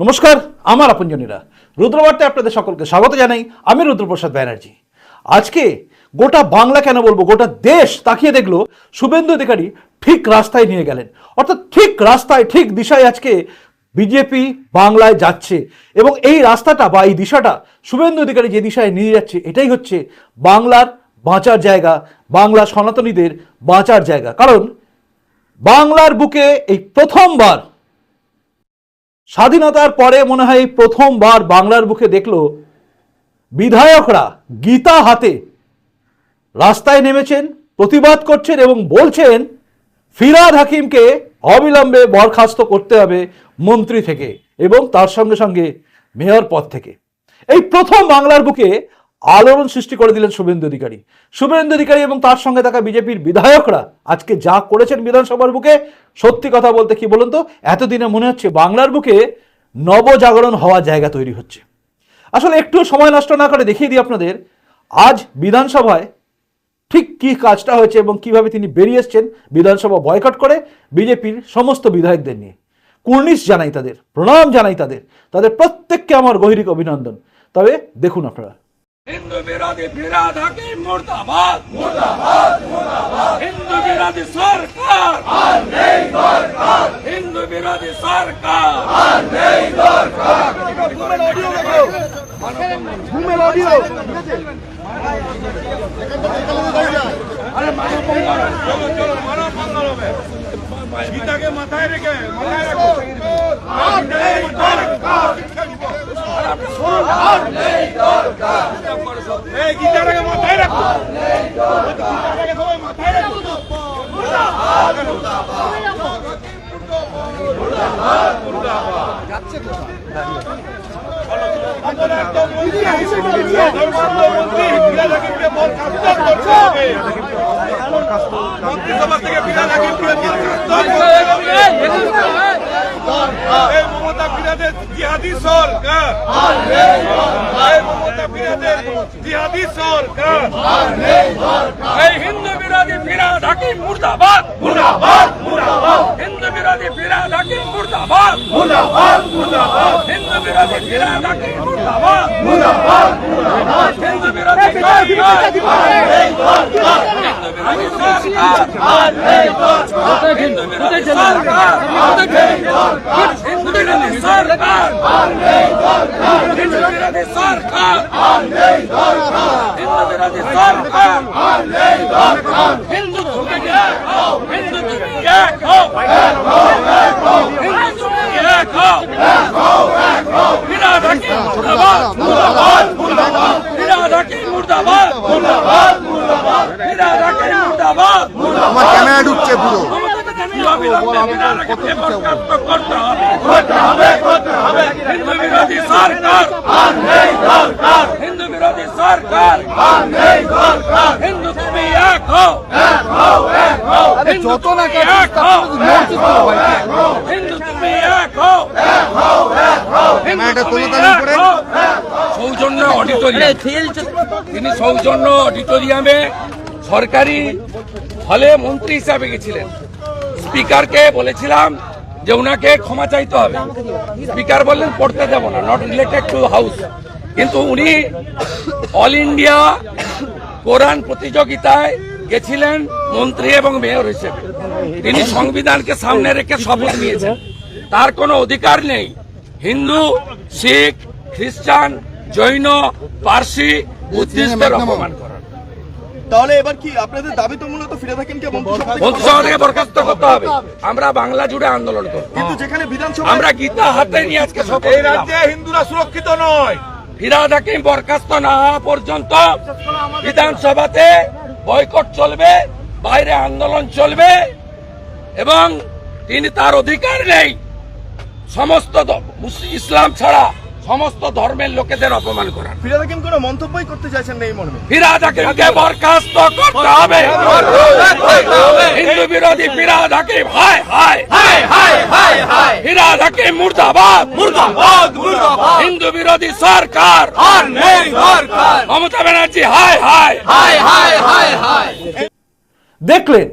নমস্কার, আমার আপনজনীরা। রুদ্রবার্তায় আপনাদের সকলকে স্বাগত জানাই। আমি রুদ্রপ্রসাদ ব্যানার্জি। আজকে গোটা বাংলা কেন বলব, গোটা দেশ তাকিয়ে দেখল, শুভেন্দু অধিকারী ঠিক রাস্তায় নিয়ে গেলেন। অর্থাৎ ঠিক রাস্তায়, ঠিক দিশায় আজকে বিজেপি বাংলায় যাচ্ছে। এবং এই রাস্তাটা বা এই দিশাটা, শুভেন্দু অধিকারী যে দিশায় নিয়ে যাচ্ছে, এটাই হচ্ছে বাংলার বাঁচার জায়গা, বাংলা সনাতনীদের বাঁচার জায়গা। কারণ বাংলার বুকে এই প্রথমবার স্বাধীনতার পরে মনে হয় প্রথমবার বাংলার বুকে দেখল বিধায়করা গীতা হাতে রাস্তায় নেমেছেন, প্রতিবাদ করছেন এবং বলছেন, ফিরাদ হাকিমকে অবিলম্বে বরখাস্ত করতে হবে মন্ত্রী থেকে এবং তার সঙ্গে সঙ্গে মেয়র পদ থেকে। এই প্রথম বাংলার বুকে আলোড়ন সৃষ্টি করে দিলেন শুভেন্দু অধিকারী। শুভেন্দু অধিকারী এবং তার সঙ্গে থাকা বিজেপির বিধায়করা আজকে যা করেছেন বিধানসভার বুকে, সত্যি কথা বলতে কি বলুন তো, এতদিনে মনে হচ্ছে বাংলার বুকে নবজাগরণ হওয়ার জায়গা তৈরি হচ্ছে। আসলে একটু সময় নষ্ট না করে দেখিয়ে দিই আপনাদের, আজ বিধানসভায় ঠিক কি কাজটা হয়েছে এবং কীভাবে তিনি বেরিয়ে এসছেন বিধানসভা বয়কট করে বিজেপির সমস্ত বিধায়কদের নিয়ে। কুর্নিশ জানাই তাদের, প্রণাম জানাই তাদের তাদের প্রত্যেককে আমার গহিরিক অভিনন্দন। তবে দেখুন আপনারা হিন্দু বিরোধী ফিরাদ হাকিম মুর্দাবাদ। মুর্দাবাদ মুর্দাবাদ। হিন্দু বিরোধী সরকার। আর নেই দরকার। হিন্দু বিরোধী সরকার। আর নেই দরকার। আরে মানব মঙ্গল চলো চলো মানব মঙ্গল হবে গীতাকে মাথায় রেখে মাথায় রাখো। আর নেই দরকার। আর নেই এই গীতাটাকে মাথায় রাখো গীতাটাকে সবাই মাথায় রাখো মন্ত্রিসভা থেকে বিরাট হাকিমকে এই মমতা বিরাটের জিহাদি সরকার। এই মমতা বিরাটের জিহাদি সরকার। এই হিন্দু বিরোধী ফিরাদ হাকিম মুর্দাবাদ। মুর্দাবাদ মুর্দাবাদ। হিন্দু বিরোধী ফিরাদ হাকিম মুর্দাবাদ। মুর্দাবাদ মুর্দাবাদ। হিন্দু বিরোধী ফিরাদ হাকিম মুর্দাবাদ। মুর্দাবাদ মুর্দাবাদ। হিন্দু বিরোধী বিরোধী সরকার। হিন্দু বিরোধী সরকার। হিন্দু বিরোধী সরকার হিন্দু বিরোধী সরকার হিন্দু তুমি এক হও হিন্দু তুমি এক হও হিন্দু তুমি এক হও বিরাট হাকিম মুর্দাবাদ মুর্দাবাদ মুর্দাবাদ বিরাট হাকিম মুর্দাবাদ মুর্দাবাদ মুর্দাবাদ বিরাট হাকিম মুর্দাবাদ আমার ক্যামেরা ঢুকছে পুরো। হিন্দু বিরোধী সরকার। হিন্দু বিরোধী সরকার। হিন্দু তুমি এক হও। যত না হিন্দু তুমি এক হও। সৌজন্য অডিটোরিয়াম। তিনি সৌজন্য অডিটোরিয়ামে সরকারি হলে মন্ত্রী হিসাবে গেছিলেন। স্পিকারকে বলেছিলাম যে ওনাকে ক্ষমা চাইতে হবে। স্পিকার বললেন পড়তে দেব না নট রিলেটেড টু হাউস কিন্তু উনি অল ইন্ডিয়া কোরআন প্রতিযোগিতায় গেছিলেন মন্ত্রী এবং মেয়র হিসেবে। তিনি সংবিধানকে সামনে রেখে শপথ নিয়েছেন। তার কোনো অধিকার নেই। হিন্দু শিখ খ্রিস্টান জৈন পার্সি বুদ্ধিস্টদের অপমান করার তাহলে এবার কি আপনাদের দাবি তো মূলত ফিরে থাকেন কে মন্ত্রিসভা থেকে? থেকে বরখাস্ত করতে হবে। আমরা বাংলা জুড়ে আন্দোলন করব। কিন্তু যেখানে বিধানসভা আমরা গীতা হাতে নিয়ে আজকে শপথ এই রাজ্যে হিন্দুরা সুরক্ষিত নয়। ফিরাদ হাকিম বরখাস্ত না হওয়া পর্যন্ত বিধানসভাতে বয়কট চলবে বাইরে আন্দোলন চলবে এবং তিনি তার অধিকার নেই। সমস্ত ইসলাম ছাড়া সমস্ত ধর্মের লোকেদের অপমান করার। ফিরে থাকেন কোনো মন্তব্যই করতে চাইছেন না এই মর্মে। ফিরাদ হাকিমকে বরখাস্ত করতে হবে। হিন্দু বিরোধী ফিরাদ হাকিম হায় হায় হায় হায় হায় হায়। ফিরাদ হাকিম মুর্দাবাদ। মুর্দাবাদ মুর্দাবাদ। হিন্দু বিরোধী সরকার। আর নেই সরকার। মমতা ব্যানার্জি হায় হায়। হায় হায় হায় হায়। দেখলেন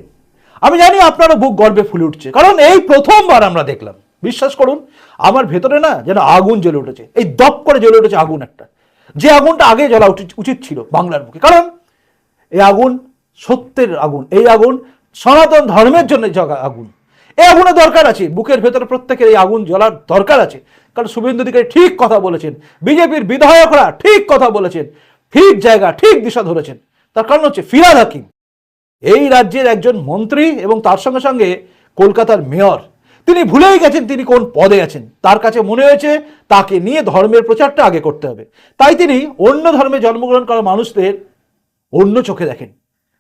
আমি জানি আপনারও বুক গর্বে ফুলে উঠছে কারণ এই প্রথমবার আমরা দেখলাম। বিশ্বাস করুন, আমার ভেতরে না যেন আগুন জ্বলে উঠেছে। এই দপ করে জ্বলে উঠেছে আগুন একটা। যে আগুনটা আগে জ্বলা উচিত ছিল বাংলার বুকে কারণ এই আগুন সত্যের আগুন। এই আগুন সনাতন ধর্মের জন্য জগা আগুন। এই আগুনের দরকার আছে। বুকের ভেতরে প্রত্যেকের এই আগুন জ্বলার দরকার আছে। কারণ শুভেন্দু অধিকারী ঠিক কথা বলেছেন। বিজেপির বিধায়করা ঠিক কথা বলেছেন। ঠিক জায়গা, ঠিক দিশা ধরেছেন। তার কারণ হচ্ছে ফিরাদ হাকিম। এই রাজ্যের একজন মন্ত্রী এবং তার সঙ্গে সঙ্গে কলকাতার মেয়র। তিনি ভুলেই গেছেন তিনি কোন পদে আছেন। তার কাছে মনে হয়েছে তাকে নিয়ে ধর্মের প্রচারটা আগে করতে হবে। তাই তিনি অন্য ধর্মে জন্মগ্রহণ করা মানুষদের অন্য চোখে দেখেন।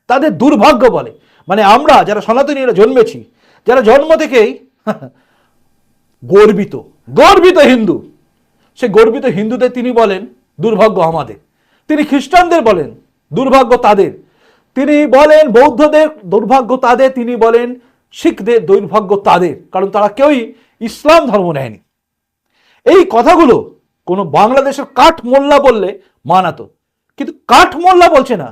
তাদের দুর্ভাগ্য বলে। মানে আমরা যারা সনাতনীরা জন্মেছি, যারা জন্ম থেকেই গর্বিত গর্বিত হিন্দু। সে গর্বিত হিন্দুদের তিনি বলেন দুর্ভাগ্য আমাদের। তিনি খ্রিস্টানদের বলেন দুর্ভাগ্য তাদের। তিনি বলেন বৌদ্ধদের দুর্ভাগ্য তাদের। তিনি বলেন শিখদের দুর্ভাগ্য তাদের, কারণ তারা কেউই ইসলাম ধর্ম নেয়নি। এই কথাগুলো কোনো বাংলাদেশের কাঠ মোল্লা বললে মানাতো। কিন্তু কাঠ মোল্লা বলছে না।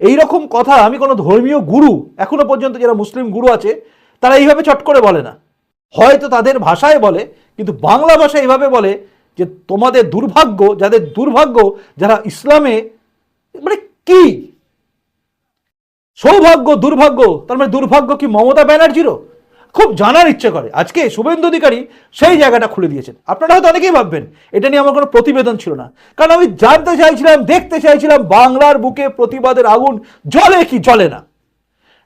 এই রকম কথা আমি কোনো ধর্মীয় গুরু, এখনও পর্যন্ত যারা মুসলিম গুরু আছে, তারা এইভাবে চট করে বলে না। হয়তো তাদের ভাষায় বলে, কিন্তু বাংলা ভাষায় এইভাবে বলে যে তোমাদের দুর্ভাগ্য, যাদের দুর্ভাগ্য, যারা ইসলামে মানে সৌভাগ্য, দুর্ভাগ্য, তার মানে দুর্ভাগ্য কি মমতা ব্যানার্জিরও? খুব জানার ইচ্ছে করে। আজকে শুভেন্দু অধিকারী সেই জায়গাটা খুলে দিয়েছেন। আপনারা হয়তো অনেকেই ভাববেন, এটা নিয়ে আমার কোনো প্রতিবেদন ছিল না। কারণ আমি জানতে চাইছিলাম, দেখতে চাইছিলাম বাংলার বুকে প্রতিবাদের আগুন জলে কি জ্বলে না।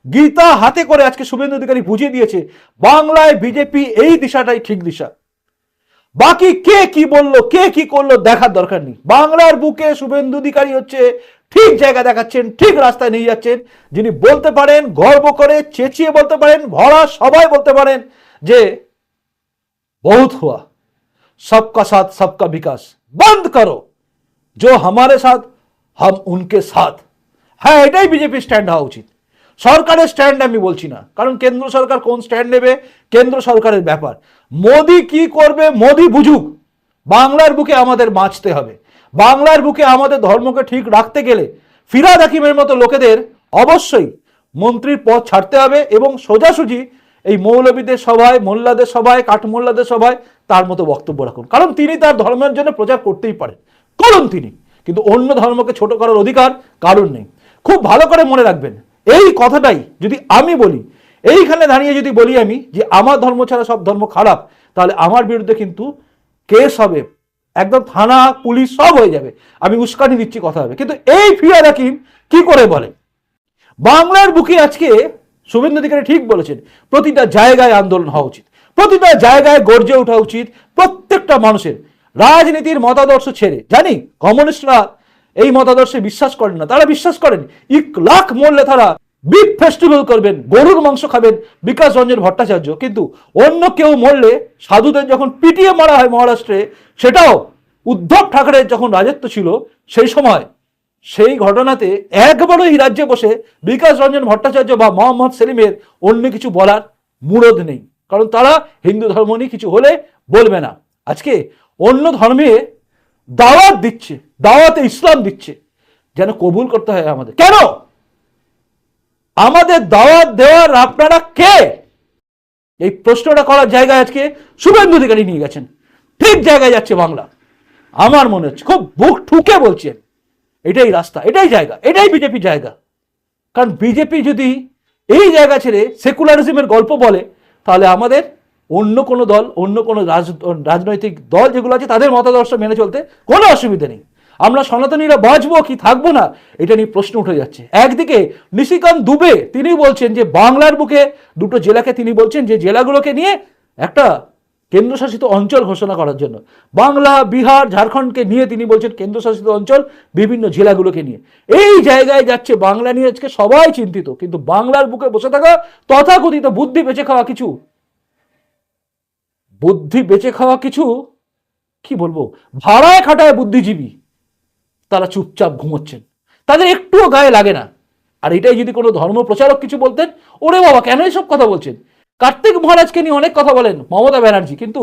গীতা হাতে করে আজকে শুভেন্দু অধিকারী বুঝিয়ে দিয়েছে, বাংলায় বিজেপি এই দিশাটাই ঠিক দিশা। বাকি কে কি বলল, কে কি করল, দেখার দরকার নেই। বাংলার বুকে শুভেন্দু অধিকারী হচ্ছে ঠিক জায়গা দেখাচ্ছেন, ঠিক রাস্তায় নিয়ে যাচ্ছেন। যিনি বলতে পারেন, গর্ব করে, চেঁচিয়ে বলতে পারেন, ভরা সবাই বলতে পারেন যে, বহুত হুয়া। সবকা সাথ, সবকা বিকাশ। বন্ধ করো। জো হামারে সাথ, হাম উনকে সাথ। হ্যাঁ এটাই বিজেপি স্ট্যান্ড হওয়া উচিত। সরকারের স্ট্যান্ড আমি বলছি না। কারণ কেন্দ্র সরকার কোন স্ট্যান্ড নেবে? কেন্দ্র সরকারের ব্যাপার। মোদি কি করবে? মোদি বুঝুক। বাংলার বুকে আমাদের বাঁচতে হবে। বাংলার বুকে আমাদের ধর্মকে ঠিক রাখতে গেলে ফিরাদ হাকিমের মতো লোকেদের অবশ্যই মন্ত্রীর পদ ছাড়তে হবে এবং সোজাসুজি এই মৌলবীদের সভায়, মোল্লাদের সভায়, কাঠমোল্লাদের সভায় তার মতো বক্তব্য রাখুন। কারণ তিনি তার ধর্মের জন্য প্রচার করতেই পারেন। করুন তিনি। কিন্তু অন্য ধর্মকে ছোট করার অধিকার কারণ নেই। খুব ভালো করে মনে রাখবেন, এই কথাটাই যদি আমি বলি, এইখানে দাঁড়িয়ে যদি বলি আমি যে আমার ধর্ম ছাড়া সব ধর্ম খারাপ, তাহলে আমার বিরুদ্ধে কিন্তু কেস হবে একদম থানা, পুলিশ সব হয়ে যাবে। আমি উস্কানি দিচ্ছি, কথা হবে। কিন্তু এই ফিয়ার হাকিম কি করে বলে? বাংলার বুকে আজকে শুভেন্দু অধিকারী ঠিক বলেছেন, প্রতিটা জায়গায় আন্দোলন হওয়া উচিত। প্রতিটা জায়গায় গর্জে ওঠা উচিত প্রত্যেকটা মানুষের। রাজনীতির মতাদর্শ ছেড়ে। জানি, কমিউনিস্টরা এই মতাদর্শে বিশ্বাস করেন না। তারা বিশ্বাস করেন ইক লাখ মরলে তারা বিগ ফেস্টিভ্যাল করবেন, গরুর মাংস খাবেন, বিকাশ রঞ্জন ভট্টাচার্য। কিন্তু অন্য কেউ মরলে সাধুদের যখন পিটিয়ে মারা হয় মহারাষ্ট্রে, সেটাও উদ্ধব ঠাকরের যখন রাজত্ব ছিল, সেই সময় সেই ঘটনাতে একবারও এই রাজ্যে বসে বিকাশ রঞ্জন ভট্টাচার্য বা মোহাম্মদ সেলিমের অন্য কিছু বলার মুরদ নেই। কারণ তারা হিন্দু ধর্ম নিয়ে কিছু হলে বলবে না। আজকে অন্য ধর্মে দাওয়াত দিচ্ছে, দাওয়াতে ইসলাম দিচ্ছে, যেন কবুল করতে হয় আমাদের। কেন? আমাদের দাওয়াত দেওয়ার আপনারা কে? এই প্রশ্নটা করার জায়গায় আজকে শুভেন্দু অধিকারী নিয়ে গেছেন। ঠিক জায়গায় যাচ্ছে বাংলা। আমার মনে হচ্ছে খুব বুক ঠুকে বলছেন। এটাই রাস্তা, এটাই জায়গা, এটাই বিজেপি জায়গা। কারণ বিজেপি যদি এই জায়গা ছেড়ে সেকুলারিজমের গল্প বলে, তাহলে আমাদের অন্য কোনো দল, অন্য কোনো রাজ- রাজনৈতিক দল যেগুলো আছে, তাদের মতাদর্শ মেনে চলতে কোনো অসুবিধা নেই। আমরা সনাতনীরা বাঁচবো কি, থাকব না? এটা নিয়ে প্রশ্ন উঠে যাচ্ছে। একদিকে নিশিকান্ত দুবে তিনি বলছেন যে বাংলার বুকে দুটো জেলাকে তিনি বলছেন যে জেলাগুলোকে নিয়ে একটা কেন্দ্রশাসিত অঞ্চল ঘোষণা করার জন্য। বাংলা, বিহার, ঝাড়খণ্ডকে নিয়ে তিনি বলছেন কেন্দ্রশাসিত অঞ্চল বিভিন্ন জেলাগুলোকে নিয়ে। এই জায়গায় যাচ্ছে বাংলা নিয়ে আজকে সবাই চিন্তিত। কিন্তু বাংলার বুকে বসে থাকা তথাকথিত বুদ্ধি বেঁচে খাওয়া কিছু? বুদ্ধি বেঁচে খাওয়া কিছু? কি বলব? ভাড়ায় খাটায় বুদ্ধিজীবী। তারা চুপচাপ ঘুমোচ্ছেন। তাদের একটুও গায়ে লাগে না। আর এটাই যদি কোনো ধর্ম প্রচারক কিছু বলতেন, ওরে বাবা, কেন এসব কথা বলছেন? কার্তিক মহারাজকে নিয়ে অনেক কথা বলেন মমতা ব্যানার্জি, কিন্তু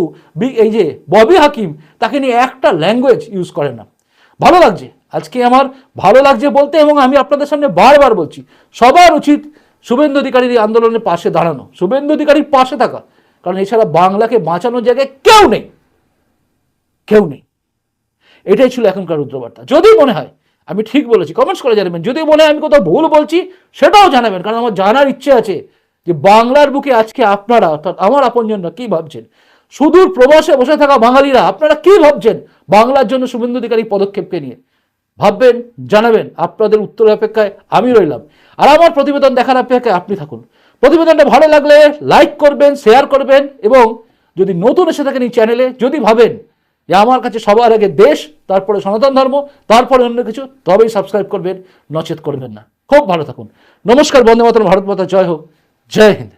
এই যে ববি হাকিম, তাকে নিয়ে একটা ল্যাঙ্গুয়েজ ইউজ করেন না। ভালো লাগছে। আজকে আমার ভালো লাগছে বলতে এবং আমি আপনাদের সামনে বারবার বলছি, সবার উচিত শুভেন্দু অধিকারীর এই আন্দোলনের পাশে দাঁড়ানো, শুভেন্দু অধিকারীর পাশে থাকা। কারণ এছাড়া বাংলাকে বাঁচানোর জায়গায় কেউ নেই। কেউ নেই। এটাই ছিল এখনকার রুদ্রবার্তা। যদি মনে হয়, আমি ঠিক বলেছি কমেন্টস করে জানাবেন। যদি মনে হয় আমি কোথাও ভুল বলছি, সেটাও জানাবেন, কারণ আমার জানার ইচ্ছে আছে যে বাংলার বুকে আজকে আপনারা, অর্থাৎ আমার আপনজনরা কি ভাবছেন? সুদূর প্রবাসে বসে থাকা বাঙালিরা, আপনারা কি ভাবছেন বাংলার জন্য শুভেন্দু অধিকারী পদক্ষেপকে নিয়ে? ভাববেন, জানাবেন, আপনাদের উত্তরের অপেক্ষায় আমি রইলাম। আর আমার প্রতিবেদন দেখার অপেক্ষায় আপনি থাকুন। প্রতিবেদনটা ভালো লাগলে লাইক করবেন শেয়ার করবেন, এবং যদি নতুন এসে থাকেন এই চ্যানেলে যদি ভাবেন যে আমার কাছে সবার আগে দেশ, তারপরে সনাতন ধর্ম, তারপরে অন্য কিছু, তবেই সাবস্ক্রাইব করবেন, নচেত করবেন না। খুব ভালো থাকুন। নমস্কার বন্দে মাতরম, ভারত মাতা, জয় হোক। জয় হিন্দ।